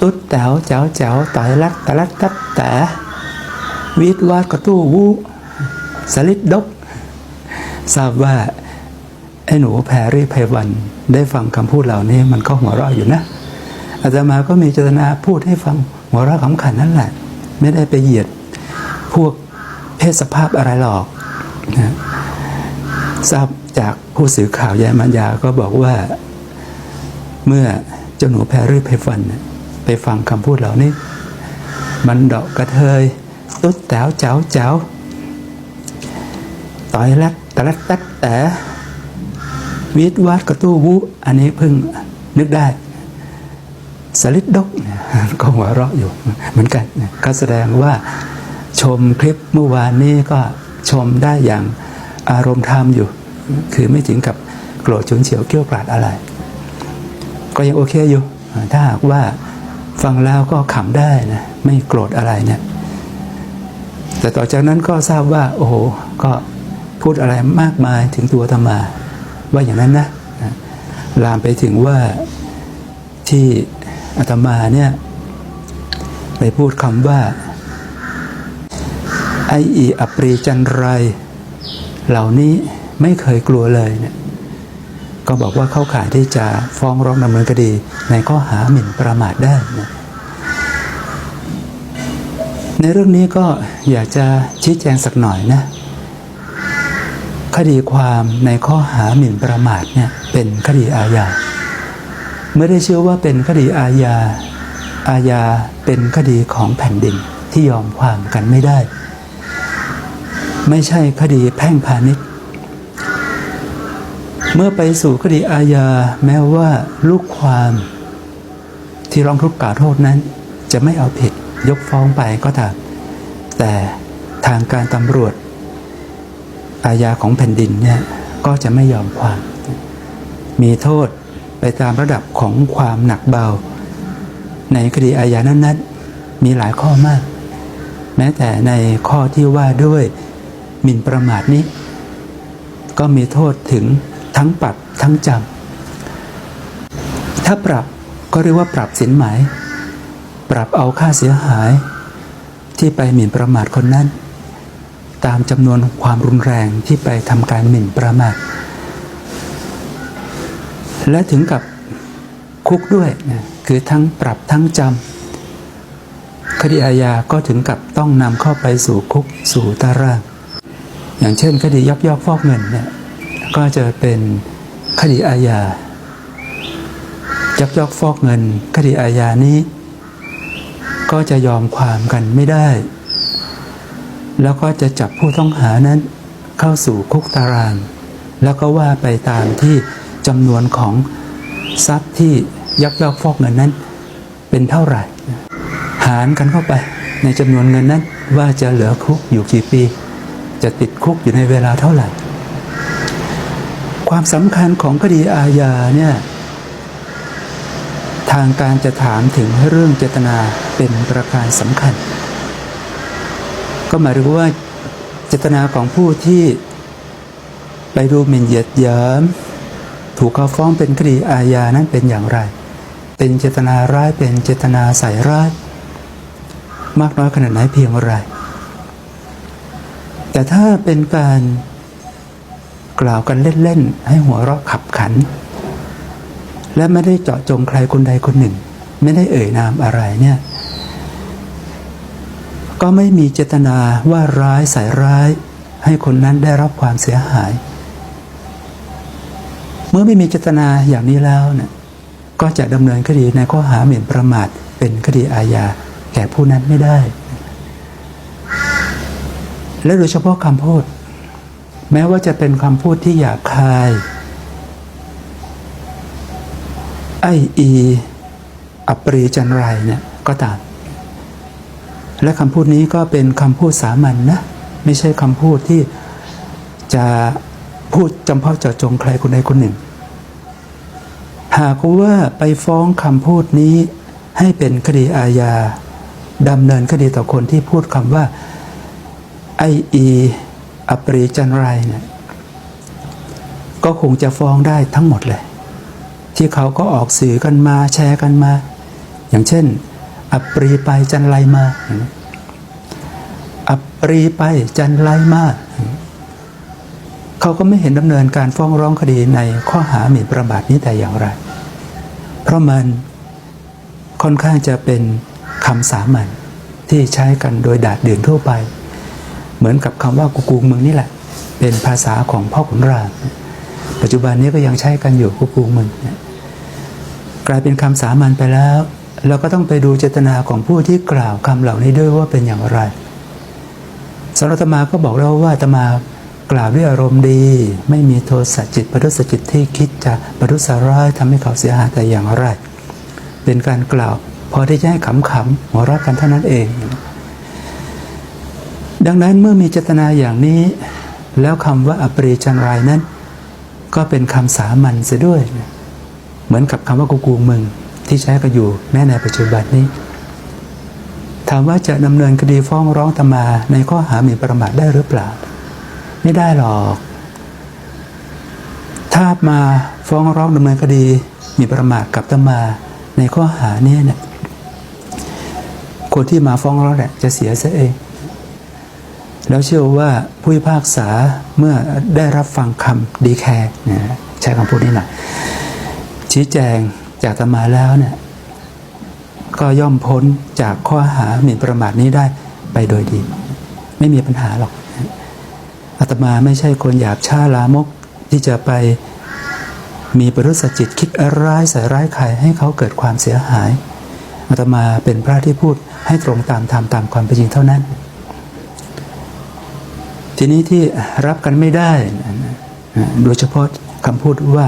ตุ๊ดแต๋วแจ๋วแจ๋วต่อยลักตะลักตัดแต่วิทวาดกระตู้วูสลิดดก ทราบว่า ไอ้หนูแพรรี่ไพวันได้ฟังคำพูดเหล่านี้มันก็หัวเราะอยู่นะ อาตมาก็มีเจตนาพูดให้ฟังหัวเราะขำขันนั่นแหละ ไม่ได้ไปเหยียดพวกเพศสภาพอะไรหรอกนะทราบจากผู้สื่อข่าวยายมัญญาก็บอกว่า เมื่อเจ้าหนูแพรรี่ไพวันเนี่ย ไปฟังคำพูดเหล่านี้ มันดอกกระเทย ตุ๊ดแต๋วเจ้าเจ้าต่อยลักตะลักตัดแต่วิทวาดกระตู้วุอันนี้เพิ่งนึกได้สลิดดกก็หัวเราะอยู่เหมือนกันก็แสดงว่าชมคลิปเมื่อวานนี้ก็ชมได้อย่างอารมณ์ธรรมอยู่ คือไม่ถึงกับโกรธฉุนเฉียวเกี้ยวกราดอะไร ก็ยังโอเคอยู่ ถ้าหากว่า ฟังแล้วก็ขำได้นะไม่โกรธอะไรเนี่ยแต่ต่อจากนั้นก็ทราบว่า โอ้โห ก็พูดอะไรมากมายถึงตัวธรรมา ว่าอย่างนั้นนะลามไปถึงว่าที่อาตมาเนี่ยไปพูดคำว่า ไออีอปรีจันไร เหล่านี้ไม่เคยกลัวเลยเนี่ย ก็บอกว่าเข้าข่ายที่จะฟ้องร้องดำเนินคดี ในข้อหาหมิ่นประมาทได้นะในเรื่องนี้ก็อยากจะชี้แจงสักหน่อยนะคดีความในข้อหาหมิ่นประมาทเนี่ยเป็นคดีอาญาไม่ได้เชื่อว่าเป็นคดีอาญาอาญาเป็นคดีของแผ่นดินที่ยอมความกันไม่ได้ ไม่ใช่คดีแพ่งพาณิชย์ เมื่อไปสู่คดีอาญาแม้ว่าลูกความที่ร้องทุกข์กล่าวโทษนั้น จะไม่เอาผิดยกฟ้องไปก็ตามแต่ทางการตำรวจ อาญาของแผ่นดินเนี่ยก็จะไม่ยอมความ มีโทษไปตามระดับของความหนักเบา ในคดีอาญานั้นๆ มีหลายข้อมาก แม้แต่ในข้อที่ว่าด้วยหมิ่นประมาทนี้ ก็มีโทษถึง ทั้งปรับทั้งจำถ้าปรับก็เรียกว่าปรับสินไหม ปรับเอาค่าเสียหาย ที่ไปหมิ่นประมาทคนนั้น ตามจำนวนความรุนแรงที่ไปทำการหมิ่นประมาทและถึงกับคุกด้วยนะคือทั้งปรับทั้งจำคดีอาญาก็ถึงกับต้องนำเข้าไปสู่คุกสู่ตาราง อย่างเช่นคดียักยอกฟอกเงินเนี่ย ก็จะเป็นคดีอาญายักยอกฟอกเงินคดีอาญานี้ ก็จะยอมความกันไม่ได้ แล้วก็จะจับผู้ต้องหานั้นเข้าสู่คุกตาราง แล้วก็ว่าไปตามที่จำนวนของทรัพย์ที่ยักยอกฟอกเงินนั้น เป็นเท่าไหร่ หารกันเข้าไปในจำนวนเงินนั้นว่าจะเหลือคุกอยู่กี่ปี จะติดคุกอยู่ในเวลาเท่าไหร่ ความสำคัญของคดีอาญาเนี่ยทางการจะถามถึงเรื่องเจตนาเป็นประการสำคัญ ก็หมายถึงว่าเจตนาของผู้ที่ไปดูหมิ่นเหยียดหยามถูกเขาฟ้องเป็นคดีอาญานั้นเป็นอย่างไร เป็นเจตนาร้ายเป็นเจตนาใส่ร้าย มากน้อยขนาดไหนเพียงไร แต่ถ้าเป็นการ กล่าวกันเล่นๆ ให้หัวเราะขับขัน และไม่ได้เจาะจงใครคนใดคนหนึ่ง ไม่ได้เอ่ยนามอะไรเนี่ย ก็ไม่มีเจตนาว่าร้ายใส่ร้าย ให้คนนั้นได้รับความเสียหาย เมื่อไม่มีเจตนาอย่างนี้แล้วเนี่ยก็จะดำเนินคดีในข้อหาหมิ่นประมาทเป็นคดีอาญาแก่ผู้นั้นไม่ได้ และโดยเฉพาะคำพูด แม้ว่าจะเป็นคำพูดที่หยาบคาย ไออีอัปรีจันไรเนี่ยก็ตาม และคำพูดนี้ก็เป็นคำพูดสามัญนนะไม่ใช่คำพูดที่จะพูดจำเพาะเจาะจงใครคนใดคนหนึ่ง หากว่าไปฟ้องคำพูดนี้ให้เป็นคดีอาญาดำเนินคดีต่อคนที่พูดคำว่าไออี อปรีจันไรเนี่ยก็คงจะฟ้องได้ทั้งหมดเลย ที่เขาก็ออกสื่อกันมาแชร์กันมา อย่างเช่น อปรีไปจันไรมาอปรีไปจันไรมาเขาก็ไม่เห็นดำเนินการฟ้องร้องคดีในข้อหาหมิ่นประมาทนี้แต่อย่างไร เพราะมันค่อนข้างจะเป็นคำสามัญที่ใช้กันโดยดาดเดือนทั่วไป มือนกับคำว่ากูกูมึงนี่แหละ เป็นภาษาของพ่อขุนราม ปัจจุบันนี้ก็ยังใช้กันอยู่กูกูมึงกลายเป็นคำสามัญไปแล้ว เราก็ต้องไปดูเจตนาของผู้ที่กล่าวคำเหล่านี้ด้วยว่าเป็นอย่างไรสำหรับอาตมาก็บอกแล้วว่าอาตมากล่าวด้วยอารมณ์ดี ไม่มีโทสะจิตประทุษจิตที่คิดจะประทุษร้ายทำให้เขาเสียหายแต่อย่างไร เป็นการกล่าว พอได้จะให้ขำๆหัวเราะกันเท่านั้นเอง ดังนั้นเมื่อมีเจตนาอย่างนี้ แล้วคำว่าอปรีจันไรายนั้น ก็เป็นคำสามัญเสียด้วย เหมือนกับคำว่ากูกูมึง ที่ใช้กันอยู่แม้ในปัจจุบันนี้ ถามว่าจะดำเนินคดีฟ้องร้องตมา ในข้อหาหมิ่นประมาทได้หรือเปล่า ไม่ได้หรอก ถ้ามาฟ้องร้องดำเนินคดีหมีประมาทกับตมา ในข้อหาเนี้เนี่ยคนที่มาฟ้องร้องแหละจะเสียซะเอง แล้วเชื่อว่าผู้พิพากษาเมื่อได้รับฟังคำดีแคร์นะใช้คำพูดนี้หน่อยชี้แจงจากตมาแล้วเนี่ยก็ย่อมพ้นจากข้อหาหมิ่นประมาทนี้ได้ไปโดยดี ไม่มีปัญหาหรอกอาตมาไม่ใช่คนหยาบช้าลามกที่จะไปมีปรุษจิตคิดร้ายใส่ร้ายใครให้เขาเกิดความเสียหายอาตมาเป็นพระที่พูดให้ตรงตามธรรมตามความเป็นจริงเท่านั้น ทีนี้ที่รับกันไม่ได้ โดยเฉพาะคำพูดว่า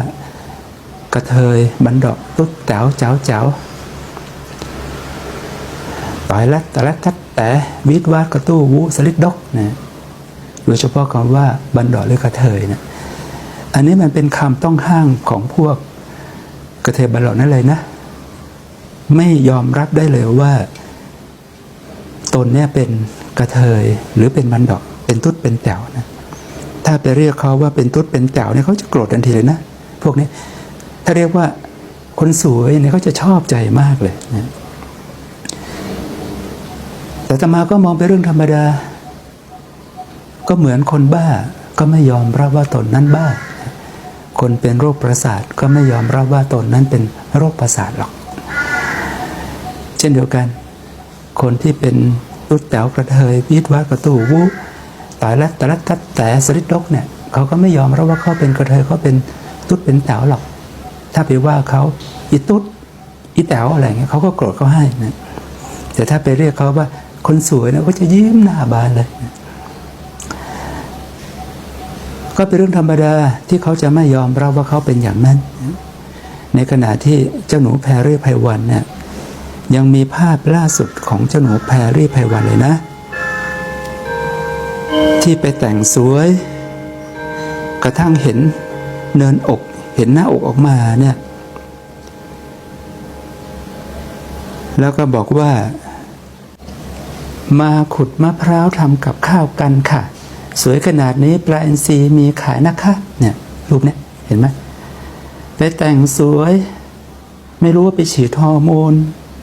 กระเทยบันดอกตุ๊ดแต๋วเจ้าเจ้าต่อยลัดแต่ละทัดแต่วิดวาดกระตู้วุสลิดดกนะโดยเฉพาะคำว่าบันดอกหรือกระเทยนะอันนี้มันเป็นคำต้องห้างของพวกกระเทยบันดอกนั่นเลยนะ ไม่ยอมรับได้เลยว่า ตนเนี่ยเป็นกระเทยหรือเป็นบันดอก เป็นตุ๊ดเป็นแต๋วนะถ้าไปเรียกเขาว่าเป็นตุ๊ดเป็นแต๋วเนี่ยเขาจะโกรธทันทีเลยนะ พวกนี้ถ้าเรียกว่าคนสวยเนี่ยเขาจะชอบใจมากเลยนะแต่ตมาก็มองเป็นเรื่องธรรมดา ก็เหมือนคนบ้าก็ไม่ยอมรับว่าตนนั้นบ้า คนเป็นโรคประสาทก็ไม่ยอมรับว่าตนนั้นเป็นโรคประสาทหรอก เช่นเดียวกัน คนที่เป็นตุ๊ดแต๋วกระเทยวิดวัดกระตู้วุ ตายแล้วแต่ละทัดแต่สริดดกเนี่ยเขาก็ไม่ยอมรับว่าเขาเป็นกระเทยเขาเป็นตุ๊ดเป็นแต๋วหรอก ถ้าไปว่าเขาอีตุ๊ดอีแต๋วอะไรเงี้ยเขาก็โกรธเขาให้นะแต่ถ้าไปเรียกเขาว่าคนสวยนะก็จะยิ้มหน้าบานเลยก็เป็นเรื่องธรรมดาที่เขาจะไม่ยอมรับว่าเขาเป็นอย่างนั้น ในขณะที่เจ้าหนูแพรรี่ไพวันเนี่ยยังมีภาพล่าสุดของเจ้าหนูแพรรี่ไพวันเลยนะ ที่ไปแต่งสวย กระทั่งเห็นเนินอก เห็นหน้าอกออกมาเนี่ย แล้วก็บอกว่า มาขุดมะพร้าวทำกับข้าวกันค่ะ สวยขนาดนี้ปลาอินทรีมีขายนะคะเนี่ยรูปเนี้ยเห็นไหมไปแต่งสวย ไม่รู้ว่าไปฉีดฮอร์โมน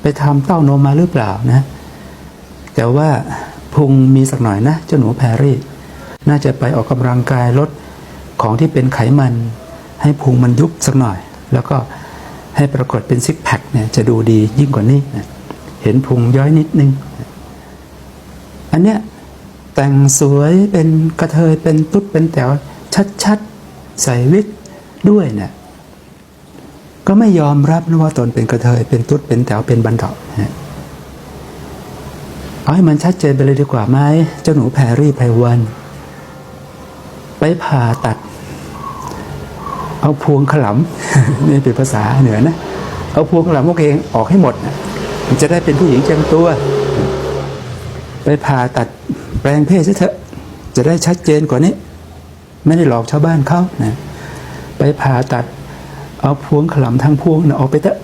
ไปทำเต้านมมาหรือเปล่านะ แต่ว่าพุงมีสักหน่อยนะ เจ้าหนูแพรรี่ น่าจะไปออกกำลังกายลดของที่เป็นไขมัน ให้พุงมันยุบสักหน่อย แล้วก็ให้ปรากฏเป็นซิกแพคเนี่ยจะดูดียิ่งกว่านี้นะเห็นพุงย้อยนิดนึง อันเนี้ยแต่งสวยเป็นกระเทยเป็นตุ๊ดเป็นแต๋วชัดๆ ใส่วิกด้วยเนี่ยก็ไม่ยอมรับนะว่าตนเป็นกระเทยเป็นตุ๊ดเป็นแถวเป็นบันเทาะเอาให้มันชัดเจนไปเลยดีกว่าไหมเจ้าหนูแพรรี่ไพวัน ผ่าตัด เอาพวงขลำนี่เป็นภาษาเหนือนะ เอาพวงขลำพวกเองออกให้หมดมันจะได้เป็นผู้หญิงเต็มตัว ไปผ่าตัดแปลงเพศซะเถอะ จะได้ชัดเจนกว่านี้ ไม่ได้หลอกชาวบ้านเขานะ ไปผ่าตัด เอาพวงขลำทั้งพวงนะออกไปเถอะ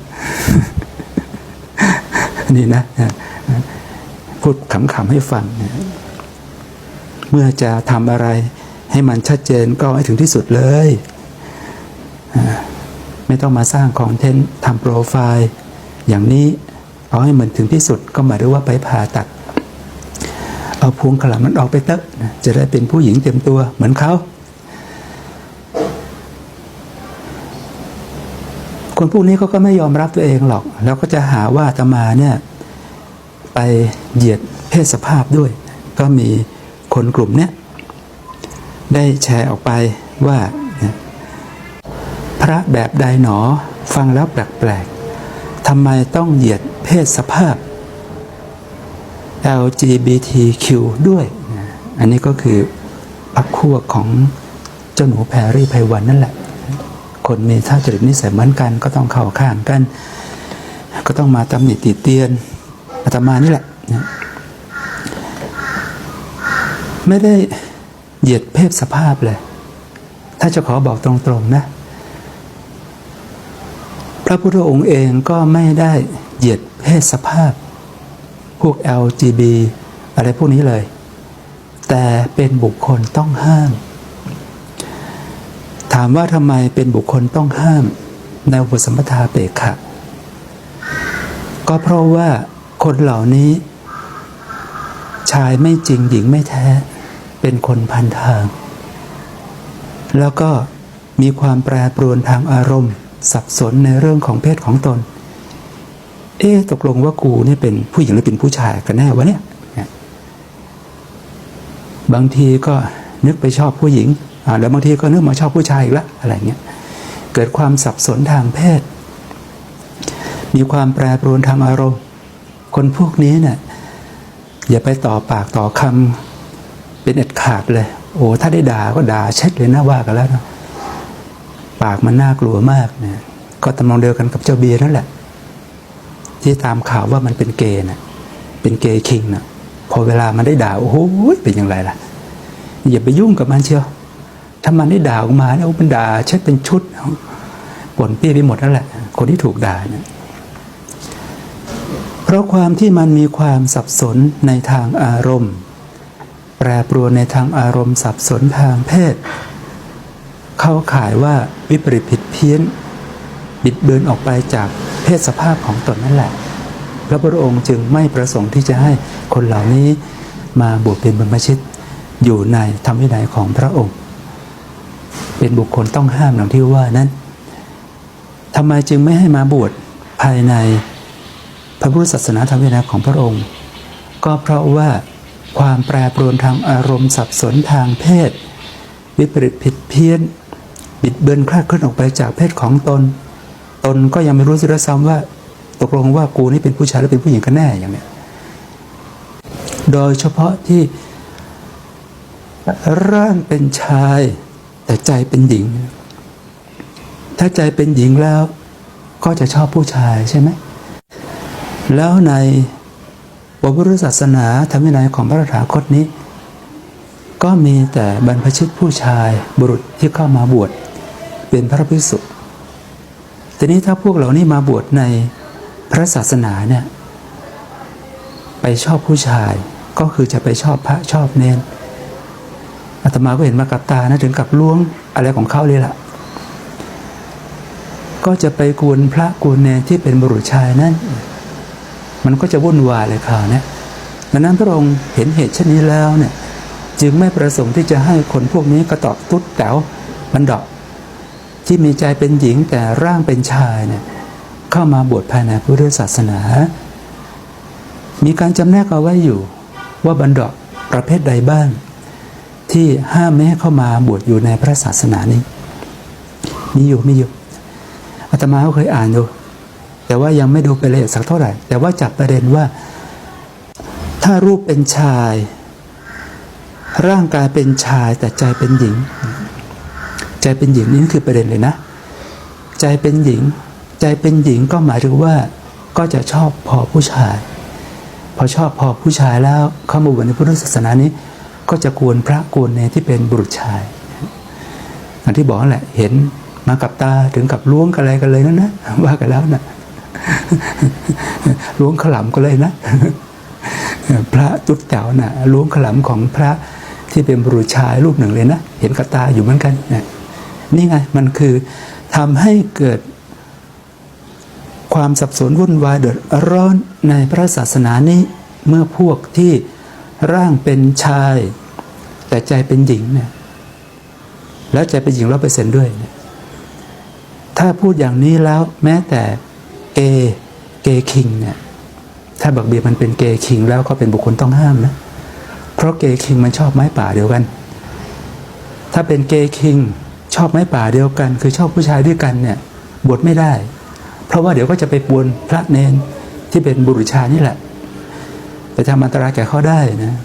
นี่นะพูดขำๆให้ฟัง เมื่อจะทำอะไร ให้มันชัดเจนก็ให้ถึงที่สุดเลย ไม่ต้องมาสร้างคอนเทนต์ทำโปรไฟล์อย่างนี้เอาให้เหมือนถึงที่สุดก็หมายถึงว่าไปผ่าตัด เอาพวงขลังมันออกไปเตอะจะได้เป็นผู้หญิงเต็มตัวเหมือนเขาคนพวกนี้เขาก็ไม่ยอมรับตัวเองหรอก แล้วก็จะหาว่าอาตมาเนี่ยไปเหยียดเพศสภาพด้วย ก็มีคนกลุ่มเนี้ย ได้แชร์ออกไปว่า พระแบบใดหนอฟังแล้วแปลกๆทำไมต้องเหยียดเพศสภาพ LGBTQ ด้วย อันนี้ก็คือพักขั้วของเจ้าหนูแพรรี่ไพวันนั่นแหละ คนมีท่าจริตนิสัยเหมือนกัน ก็ต้องเข้าข้างกัน ก็ต้องมาตำหนิติเตียนอาตมานี่แหละ ไม่ได้ เหยียดเพศสภาพเลย ถ้าจะขอบอกตรงๆนะ พระพุทธองค์เองก็ไม่ได้เหยียดเพศสภาพ พวก LGB อะไรพวกนี้เลย แต่เป็นบุคคลต้องห้าม ถามว่าทำไมเป็นบุคคลต้องห้ามในอุปสมปทาเปกขะก็เพราะว่าคนเหล่านี้ ชายไม่จริงหญิงไม่แท้ เป็นคนพันทาง แล้วก็มีความแปรปรวนทางอารมณ์ สับสนในเรื่องของเพศของตน เอ๊ะตกลงว่ากูเนี่ยเป็นผู้หญิงหรือเป็นผู้ชายกันแน่วะเนี่ย บางทีก็นึกไปชอบผู้หญิงอ่าแล้วบางทีก็นึกมาชอบผู้ชายอีกละอะไรเงี้ยเกิดความสับสนทางเพศ มีความแปรปรวนทางอารมณ์ คนพวกนี้เนี่ยอย่าไปต่อปากต่อคำ เป็นเอ็ดขาดเลย โอ้ถ้าได้ด่าก็ด่าเช็ดเลยนะว่ากันแล้วนะปากมันน่ากลัวมากเนี่ยก็ตำนองเดียวกันกับเจ้าเบียร์นั่นแหละ ที่ตามข่าวว่ามันเป็นเกย์น่ะเป็นเกย์คิงน่ะพอเวลามันได้ด่าโอ้โหเป็นอย่างไรล่ะอย่าไปยุ่งกับมันเชียวถ้ามันได้ด่าออกมาเนี่ยมันด่าเช็ดเป็นชุดปนเปี้ยไปหมดนั่นแหละ คนที่ถูกด่าเนี่ยเพราะความที่มันมีความสับสนในทางอารมณ์ รปรวนในทางอารมณ์สับสนทางเพศ เข้าข่ายว่าวิปริตผิดเพี้ยน บิดเบือนออกไปจากเพศสภาพของตนนั่นแหละ พระพุทธองค์จึงไม่ประสงค์ที่จะให้คนเหล่านี้มาบวชเป็นบรรพชิตอยู่ในธรรมวินัยของพระองค์ เป็นบุคคลต้องห้ามดังที่ว่านั้นทำไมจึงไม่ให้มาบวชภายในพระพุทธศาสนาธรรมวินัยของพระองค์ ก็เพราะว่า ความแปรปรวนทางอารมณ์สับสนทางเพศ วิปริตผิดเพี้ยน บิดเบือนคลาดเคลื่อนออกไปจากเพศของตน ตนก็ยังไม่รู้สิด้วยซ้ำว่า ตกลงว่ากูนี่เป็นผู้ชายหรือเป็นผู้หญิงกันแน่อย่างเนี้ยโดยเฉพาะที่ร่างเป็นชายแต่ใจเป็นหญิง ถ้าใจเป็นหญิงแล้วก็จะชอบผู้ชายใช่ไหม แล้วใน พระพุทธศาสนาธรรมวินัยของพระตถาคตนี้ ก็มีแต่บรรพชิตผู้ชายบุรุษที่เข้ามาบวชเป็นพระภิกษุทีนี้ถ้าพวกเหล่านี้มาบวชในพระศาสนาเนี่ยไปชอบผู้ชายก็คือจะไปชอบพระชอบเนนอาตมาก็เห็นมากับตานะถึงกับล้วงอะไรของเขาเลยล่ะ ก็จะไปกวนพระกวนเนนที่เป็นบุรุษชายนั่น มันก็จะวุ่นวายเลยข่าวเนี่ยดังนั้นพระองค์เห็นเหตุเช่นนี้แล้วเนี่ยจึงไม่ประสงค์ที่จะให้คนพวกนี้กระตอกตุ๊ดแต๋วมันดอก ที่มีใจเป็นหญิงแต่ร่างเป็นชายเนี่ยเข้ามาบวชภายในพุทธศาสนา มีการจำแนกเอาไว้อยู่ ว่าบันดาประเภทใดบ้าง ที่ห้ามไม่ให้เข้ามาบวชอยู่ในพระศาสนานี้ มีอยู่มีอยู่อาตมาก็เคยอ่านดู แต่ว่ายังไม่ดูไปละเอียดสักเท่าไหร่ แต่ว่าจับประเด็นว่า ถ้ารูปเป็นชาย ร่างกายเป็นชายแต่ใจเป็นหญิง ใจเป็นหญิงนี่คือประเด็นเลยนะ ใจเป็นหญิง ใจเป็นหญิงก็หมายถึงว่า ก็จะชอบพอผู้ชาย พอชอบพอผู้ชายแล้วเข้ามาบวชในพุทธศาสนานี้ ก็จะกวนพระกวนเนที่เป็นบุรุษชายอย่างที่บอกแหละเห็นมากับตาถึงกับล้วงกันอะไรกันเลยนะนะว่ากันแล้วนะ ล้วงขลำก็เลยนะพระตุ๊ดแต๋วนะ่ะล้วงขลำของพระที่เป็นบุรุษชายรูปหนึ่งเลยนะ เห็นกับตาอยู่เหมือนกันนะนี่ไงมันคือทำให้เกิดความสับสนวุ่นวายเดือดร้อนในพระศาสนานี้เมื่อพวกที่ร่างเป็นชาย แต่ใจเป็นหญิงเนี่ยแล้วใจเป็นหญิงร้อเปอร์เซ็นต์ด้วย ถ้าพูดอย่างนี้แล้วแม้แต่ เกย์เกย์คิงเนี่ยถ้าบักเบียร์มันเป็นเกย์คิงแล้วก็เป็นบุคคลต้องห้ามนะ เพราะเกย์คิงมันชอบไม้ป่าเดียวกัน ถ้าเป็นเกย์คิงชอบไม้ป่าเดียวกัน คือชอบผู้ชายด้วยกันเนี่ยบวชไม่ได้ เพราะว่าเดี๋ยวก็จะไปปวนพระเนนที่เป็นบุรุษชายนี่แหละ ไปทำอันตรายแก่เขาได้นะ